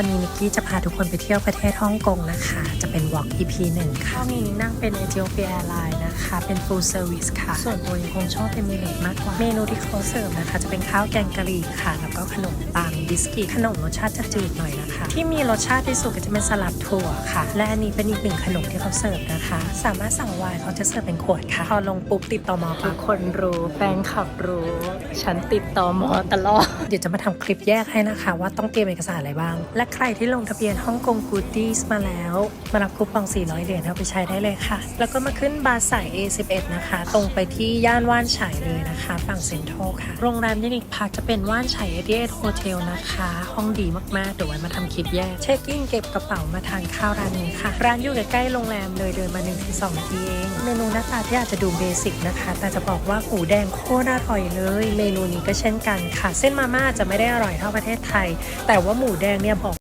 วันนี้นิกกี้จะพาทุกคนไปเที่ยวประเทศฮ่องกงนะคะ จะเป็น Walk EP 1ค่ะมีนิกนั่งเป็นเอธิโอเปียแอร์ไลนะคะเป็น full service ค่ะ ส่วนตัวยังคงชอบ Emirates มากกว่า เมนูที่เขาเสิร์ฟนะคะ จะเป็นข้าวแกงกะหรี่ค่ะ แล้วก็ขนมปังบิสกิตขนมรสชาติจะจืดหน่อยนะคะ ที่มีรสชาติที่สุดก็จะเป็นสลัดถั่วค่ะ และอันนี้เป็นอีกหนึ่งขนมที่เขาเสิร์ฟนะคะ สามารถสั่งไวน์เขาจะเสิร์ฟเป็นขวดค่ะพอลงปุ๊บติดต่อมอทุกคนรู้แฟนขับรู้ ฉันติดต่อมอตลอดเดี๋ยวจะมาทำคลิปแยกให้นะคะ ว่าต้องเตรียมเอกสารอะไรบ้าง และใครที่ลงทะเบียนฮ่องกงกูดี้มาแล้วมารับคูปอง 400 เหรียญเอาไปใช้ได้เลยค่ะ แล้วก็มาขึ้นบาสสาย A11 นะคะ ตรงไปที่ย่านว่านฉายเลยนะคะ ฝั่งเซ็นทรัลค่ะ โรงแรมที่นิกพักจะเป็นว่านฉายเอเดียโฮเทลนะคะ ห้องดีมากๆ เดี๋ยวไว้มาทำคลิปแยก เช็คอินเก็บกระเป๋ามาทานข้าวร้านนี้ค่ะ ร้านอยู่ใกล้ๆโรงแรมเลยเดินมา1-2นาทีเอง เมนูหน้าตาที่อาจจะดูเบสิกนะคะ แต่จะบอกว่าหมูแดงโคตรอร่อยเลย เมนูนี้ก็เช่นกันค่ะ เส้นมาม่าจะไม่ได้อร่อยเท่าประเทศไทย แต่ว่าหมูแดงเนี่ยบอก